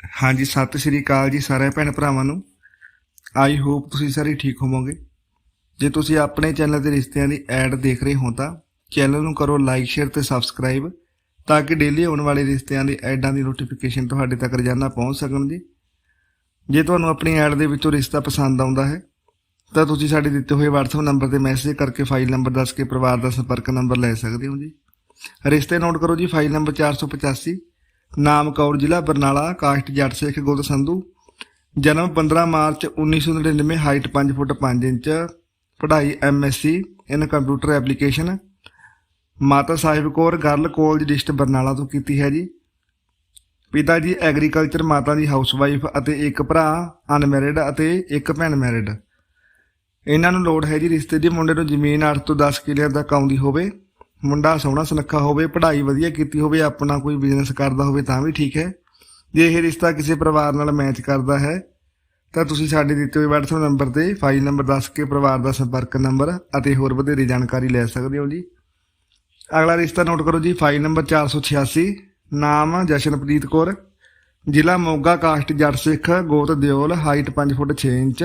ਹਾਂਜੀ, ਸਤਿ ਸ਼੍ਰੀ ਅਕਾਲ ਜੀ ਸਾਰੇ ਭੈਣ ਭਰਾਵਾਂ ਨੂੰ। ਆਈ ਹੋਪ ਤੁਸੀਂ ਸਾਰੇ ਠੀਕ ਹੋਵੋਗੇ। ਜੇ ਤੁਸੀਂ ਆਪਣੇ ਚੈਨਲ ਤੇ ਰਿਸ਼ਤਿਆਂ ਦੀ ਐਡ ਦੇਖ ਰਹੇ ਹੋ ਤਾਂ ਚੈਨਲ ਨੂੰ ਕਰੋ ਲਾਈਕ ਸ਼ੇਅਰ ਤੇ ਸਬਸਕ੍ਰਾਈਬ ਤਾਂ ਕਿ ਡੇਲੀ ਆਉਣ ਵਾਲੇ ਰਿਸ਼ਤਿਆਂ ਦੀ ਐਡਾਂ ਦੀ ਨੋਟੀਫਿਕੇਸ਼ਨ ਤੁਹਾਡੇ ਤੱਕ ਰੋਜ਼ਾਨਾ ਪਹੁੰਚ ਸਕਣ ਜੀ। ਜੇ ਤੁਹਾਨੂੰ ਆਪਣੀ ਐਡ ਦੇ ਵਿੱਚੋਂ ਰਿਸ਼ਤਾ ਪਸੰਦ ਆਉਂਦਾ ਹੈ, ਤਾਂ ਤੁਸੀਂ ਸਾਡੇ ਦਿੱਤੇ ਹੋਏ WhatsApp ਨੰਬਰ ਤੇ ਮੈਸੇਜ ਕਰਕੇ ਫਾਈਲ ਨੰਬਰ ਦੱਸ ਕੇ ਪਰਿਵਾਰ ਦਾ ਸੰਪਰਕ ਨੰਬਰ ਲੈ ਸਕਦੇ ਹੋ ਜੀ। ਰਿਸ਼ਤੇ ਨੋਟ ਕਰੋ ਜੀ ਫਾਈਲ ਨੰਬਰ 485 ਨਾਮ ਕੌਰ ਜ਼ਿਲ੍ਹਾ ਬਰਨਾਲਾ, ਕਾਸਟ ਜੱਟ ਸਿੱਖ ਗੁਰਦ ਸੰਧੂ। ਜਨਮ 15 ਮਾਰਚ 1999 ਹਾਈਟ 5 ਫੁੱਟ 5 ਇੰਚ, ਪੜ੍ਹਾਈ MSc in computer application. Mata Sahib Kaur girl college district Barnala ਤੋਂ ਕੀਤੀ ਹੈ ਜੀ। ਪਿਤਾ ਜੀ ਐਗਰੀਕਲਚਰ, ਮਾਤਾ ਦੀ ਹਾਊਸਵਾਈਫ ਅਤੇ ਇੱਕ ਭਰਾ, ਅਨਮੈਰਿਡ ਅਤੇ ਇੱਕ ਭੈਣ ਮੈਰਿਡ। ਇਹਨਾਂ ਨੂੰ ਲੋੜ ਹੈ ਜੀ ਰਿਸ਼ਤੇ ਦੀ, ਮੁੰਡੇ ਨੂੰ ਜ਼ਮੀਨ 8 ਤੋਂ 10 ਕਿੱਲਿਆਂ ਤੱਕ ਆਉਂਦੀ ਹੋਵੇ। ਮੁੰਡਾ ਸੋਹਣਾ ਸੁਨੱਖਾ ਹੋਵੇ, ਪੜ੍ਹਾਈ ਵਧੀਆ ਕੀਤੀ ਹੋਵੇ, ਆਪਣਾ ਕੋਈ ਬਿਜ਼ਨਸ ਕਰਦਾ ਹੋਵੇ ਤਾਂ ਵੀ ਠੀਕ ਹੈ। ਜੇ ਇਹ ਰਿਸ਼ਤਾ ਕਿਸੇ ਪਰਿਵਾਰ ਨਾਲ ਮੈਚ ਕਰਦਾ ਹੈ, ਤਾਂ ਤੁਸੀਂ ਸਾਡੇ ਦਿੱਤੇ ਹੋਏ WhatsApp ਨੰਬਰ ਤੇ ਫਾਈਲ ਨੰਬਰ ਦੱਸ ਕੇ ਪਰਿਵਾਰ ਦਾ ਸੰਪਰਕ ਨੰਬਰ ਅਤੇ ਹੋਰ ਵਧੇਰੇ ਜਾਣਕਾਰੀ ਲੈ ਸਕਦੇ ਹੋ ਜੀ। ਅਗਲਾ ਰਿਸ਼ਤਾ ਨੋਟ ਕਰੋ ਜੀ ਫਾਈਲ ਨੰਬਰ 486 ਨਾਮ ਜਸ਼ਨਪ੍ਰੀਤ ਕੌਰ, ਜ਼ਿਲ੍ਹਾ ਮੋਗਾ ਕਾਸਟ ਜੱਟ ਸਿੱਖ, ਗੋਤ ਦਿਓਲ ਹਾਈਟ 5 ਫੁੱਟ 6 ਇੰਚ,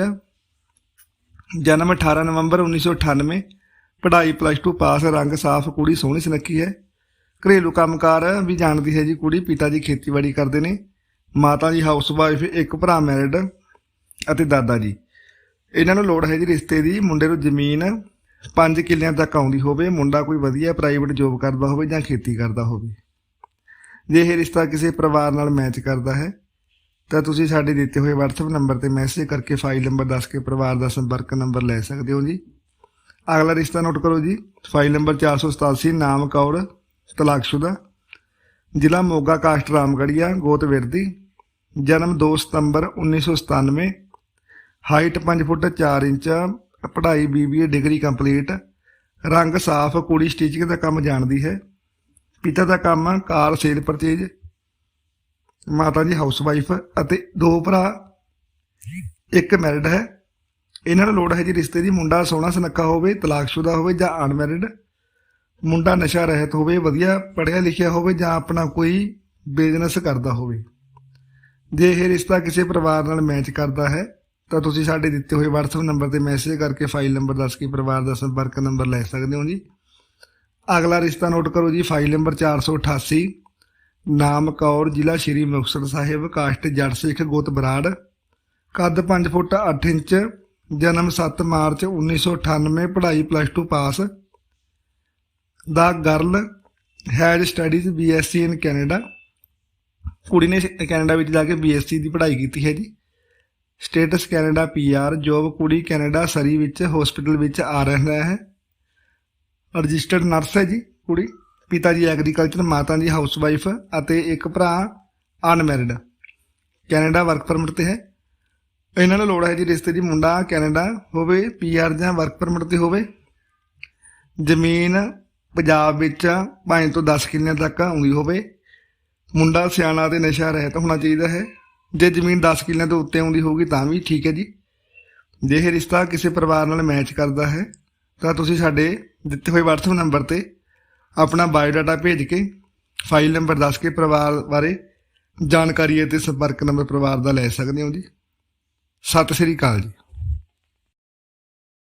ਜਨਮ 18 ਨਵੰਬਰ 1998 ਪੜ੍ਹਾਈ ਪਲੱਸ 2 ਪਾਸ, ਰੰਗ ਸਾਫ਼, ਕੁੜੀ ਸੋਹਣੀ ਸੁਨੱਖੀ ਹੈ। ਘਰੇਲੂ ਕੰਮਕਾਰ ਵੀ ਜਾਣਦੀ ਹੈ ਜੀ, ਕੁੜੀ ਪਿਤਾ ਜੀ, ਖੇਤੀਬਾੜੀ ਕਰਦੇ ਨੇ। ਮਾਤਾ ਜੀ ਹਾਊਸ ਵਾਈਫ ਇੱਕ ਭਰਾ ਮੈਰਿਡ ਅਤੇ ਦਾਦਾ ਜੀ। ਇਹਨਾਂ ਨੂੰ ਲੋੜ ਹੈ ਜੀ ਰਿਸ਼ਤੇ ਦੀ, ਮੁੰਡੇ ਨੂੰ ਜ਼ਮੀਨ 5 ਕਿੱਲਿਆਂ ਤੱਕ ਆਉਂਦੀ ਹੋਵੇ, ਮੁੰਡਾ ਕੋਈ ਵਧੀਆ ਪ੍ਰਾਈਵੇਟ ਜੋਬ ਕਰਦਾ ਹੋਵੇ ਜਾਂ ਖੇਤੀ ਕਰਦਾ ਹੋਵੇ। ਜੇ ਇਹ ਰਿਸ਼ਤਾ ਕਿਸੇ ਪਰਿਵਾਰ ਨਾਲ ਮੈਚ ਕਰਦਾ ਹੈ, ਤਾਂ ਤੁਸੀਂ ਸਾਡੇ ਦਿੱਤੇ ਹੋਏ WhatsApp ਨੰਬਰ ਤੇ ਮੈਸੇਜ ਕਰਕੇ ਫਾਈਲ ਨੰਬਰ ਦੱਸ ਕੇ ਪਰਿਵਾਰ ਦਾ ਸੰਪਰਕ ਨੰਬਰ ਲੈ ਸਕਦੇ ਹੋ ਜੀ। ਅਗਲਾ ਰਿਸ਼ਤਾ ਨੋਟ ਕਰੋ ਜੀ। ਫਾਈਲ ਨੰਬਰ 487 ਨਾਮ ਕੌਰ, ਤਲਾਕਸ਼ੁਦਾ। ਜ਼ਿਲ੍ਹਾ ਮੋਗਾ, ਕਾਸਟ ਰਾਮਗੜੀਆ, ਗੋਤ ਵਿਰਦੀ। ਜਨਮ 2 ਸਤੰਬਰ 1997 ਹਾਈਟ 5 ਫੁੱਟ 4 ਇੰਚ, ਪੜ੍ਹਾਈ ਬੀਬੀਏ, ਡਿਗਰੀ ਕੰਪਲੀਟ। ਰੰਗ ਸਾਫ਼, ਕੁੜੀ ਸਟਿਚਿੰਗ ਦਾ ਕੰਮ ਜਾਣਦੀ ਹੈ। ਪਿਤਾ ਦਾ ਕੰਮ ਕਾਰ ਸੇਲ ਪਰਚੇਜ। ਮਾਤਾ ਜੀ ਹਾਊਸ ਵਾਈਫ ਅਤੇ ਦੋ ਭਰਾ। ਇੱਕ ਮੈਰਿਡ ਹੈ। ਇਹਨਾਂ ਨੂੰ ਲੋੜ ਹੈ ਜੀ ਰਿਸ਼ਤੇ ਦੀ, ਮੁੰਡਾ ਸੋਹਣਾ ਸੁਨੱਖਾ ਹੋਵੇ, ਤਲਾਕਸ਼ੁਦਾ ਹੋਵੇ ਜਾਂ ਅਨਮੈਰਿਡ ਮੁੰਡਾ ਨਸ਼ਾ ਰਹਿਤ ਹੋਵੇ, ਵਧੀਆ ਪੜ੍ਹਿਆ ਲਿਖਿਆ ਹੋਵੇ ਜਾਂ ਆਪਣਾ ਕੋਈ ਬਿਜ਼ਨਸ ਕਰਦਾ ਹੋਵੇ। ਜੇ ਇਹ ਰਿਸ਼ਤਾ ਕਿਸੇ ਪਰਿਵਾਰ ਨਾਲ ਮੈਚ ਕਰਦਾ ਹੈ, ਤਾਂ ਤੁਸੀਂ ਸਾਡੇ ਦਿੱਤੇ ਹੋਏ WhatsApp ਨੰਬਰ ਤੇ ਮੈਸੇਜ ਕਰਕੇ ਫਾਈਲ ਨੰਬਰ ਦੱਸ ਕੇ ਪਰਿਵਾਰ ਦਾ ਸੰਪਰਕ ਨੰਬਰ ਲੈ ਸਕਦੇ ਹੋ ਜੀ। ਅਗਲਾ ਰਿਸ਼ਤਾ ਨੋਟ ਕਰੋ ਜੀ ਫਾਈਲ ਨੰਬਰ 488 ਨਾਮ ਕੌਰ, ਜ਼ਿਲ੍ਹਾ ਸ਼੍ਰੀ ਮੁਕਤਸਰ ਸਾਹਿਬ, ਕਾਸਟ ਜੜ ਸਿੱਖ, ਗੋਤ ਬਰਾੜ, ਕੱਦ 5 ਫੁੱਟ 8 ਇੰਚ ਜਨਮ 7 ਮਾਰਚ 1998 ਪੜ੍ਹਾਈ plus 2 pass the girl had studies BSc in Canada ਕੁੜੀ ਨੇ ਕੈਨੇਡਾ ਵਿੱਚ ਜਾ ਕੇ ਬੀਐਸਸੀ ਦੀ ਪੜ੍ਹਾਈ ਕੀਤੀ ਹੈ ਜੀ। ਸਟੇਟਸ ਕੈਨੇਡਾ ਪੀਆਰ ਜੋਬ ਕੁੜੀ ਕੈਨੇਡਾ ਸਰੀ ਵਿੱਚ ਹਸਪੀਟਲ ਵਿੱਚ ਆ ਰਿਹਾ ਹੈ। ਰਜਿਸਟਰਡ ਨਰਸ ਹੈ ਜੀ ਕੁੜੀ। ਪਿਤਾ ਜੀ ਐਗਰੀਕਲਚਰ ਮਾਤਾ ਜੀ ਹਾਊਸਵਾਈਫ ਅਤੇ ਇੱਕ ਭਰਾ ਅਨਮੈਰਿਡ ਕੈਨੇਡਾ ਵਰਕ ਪਰਮਿਟ ਤੇ ਹੈ। ਇਹਨਾਂ ਨੂੰ ਲੋੜ ਹੈ ਜੀ ਰਿਸ਼ਤੇ ਦੀ ਮੁੰਡਾ ਕੈਨੇਡਾ ਹੋਵੇ ਪੀਆਰ ਜਾਂ ਵਰਕ ਪਰਮਿਟ ਤੇ ਹੋਵੇ। ਜ਼ਮੀਨ ਪੰਜਾਬ ਵਿੱਚ 5 ਤੋਂ 10 ਕਿੱਲਿਆਂ ਤੱਕ ਆਉਂਦੀ ਹੋਵੇ। ਮੁੰਡਾ ਸਿਆਣਾ ਤੇ ਨਸ਼ਾ ਰਹਿਤ ਹੋਣਾ ਚਾਹੀਦਾ ਹੈ। ਜੇ ਜ਼ਮੀਨ 10 ਕਿੱਲਿਆਂ ਤੋਂ ਉੱਤੇ ਆਉਂਦੀ ਹੋਊਗੀ ਤਾਂ ਵੀ ਠੀਕ ਹੈ ਜੀ। ਜੇ ਇਹ ਰਿਸ਼ਤਾ ਕਿਸੇ ਪਰਿਵਾਰ ਨਾਲ ਮੈਚ ਕਰਦਾ ਹੈ, ਤਾਂ ਤੁਸੀਂ ਸਾਡੇ ਦਿੱਤੇ ਹੋਏ WhatsApp ਨੰਬਰ ਤੇ ਆਪਣਾ ਬਾਇਓਡਾਟਾ ਭੇਜ ਕੇ ਫਾਈਲ ਨੰਬਰ ਦੱਸ ਕੇ ਪਰਿਵਾਰ ਬਾਰੇ ਜਾਣਕਾਰੀ ਅਤੇ ਸੰਪਰਕ ਨੰਬਰ ਪਰਿਵਾਰ ਦਾ ਲੈ ਸਕਦੇ ਹੋ ਜੀ। ਸਤਿ ਸ੍ਰੀ ਅਕਾਲ ਜੀ।